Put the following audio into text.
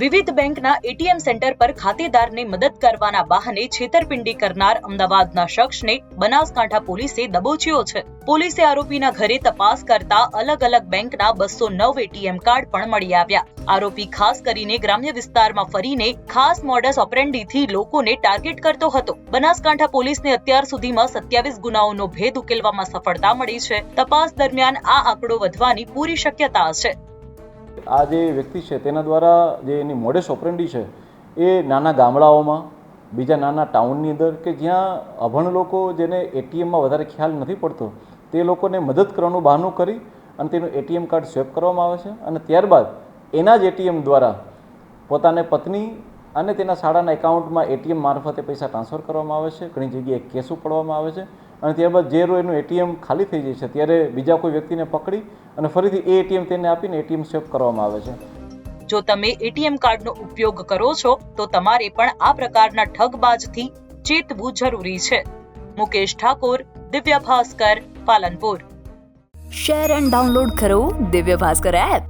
વિવિધ બેંકના ATM centre પર ખાતેદારને મદદ કરવાના બહાને છેતરપિંડી કરનાર અમદાવાદના શખ્સને બનાસકાંઠા પોલીસે દબોચ્યો છે. પોલીસે આરોપીના ઘરે તપાસ કરતા અલગ અલગ બેંકના બસો નવ એટીએમ કાર્ડ પણ મળી આવ્યા. આરોપી ખાસ કરીને ગ્રામ્ય વિસ્તારમાં ફરીને ખાસ મોડસ ઓપરેન્ડીથી લોકોને ટાર્ગેટ કરતો હતો. બનાસકાંઠા પોલીસને અત્યાર સુધીમાં સત્યાવીસ ગુનાઓનો ભેદ ઉકેલવામાં સફળતા મળી છે. તપાસ દરમિયાન આ આંકડો વધવાની પૂરી શક્યતા છે. આ જે વ્યક્તિ છે, તેના દ્વારા જે એની મોડેસ ઓપરેન્ડી છે, એ નાના ગામડાઓમાં, બીજા નાના ટાઉનની અંદર કે જ્યાં અભણ લોકો જેને એટીએમમાં વધારે ખ્યાલ નથી પડતો, તે લોકોને મદદ કરવાનું બહાનું કરી અને તેનું એટીએમ કાર્ડ સ્વેપ કરવામાં આવે છે અને ત્યારબાદ એના જ એટીએમ દ્વારા પોતાને પત્ની અને તેના શાળાના એકાઉન્ટમાં એટીએમ મારફતે પૈસા ટ્રાન્સફર કરવામાં આવે છે, ઘણી જગ્યાએ કેસ ઉપાડવામાં આવે છે અને ત્યારબાદ જે એનું એટીએમ ખાલી થઈ જાય છે ત્યારે બીજા કોઈ વ્યક્તિને પકડી અને ફરીથી એ એટીએમ તેને આપીને એટીએમ સ્વેપ કરવામાં આવે છે. જો તમે એટીએમ કાર્ડનો ઉપયોગ કરો છો તો તમારે પણ આ પ્રકારના ઠગબાજથી ચેતવું જરૂરી છે. Mukesh Thakor Divya Bhaskar Palanpur. Share and download કરો દિવ્ય ભાસ્કર એપ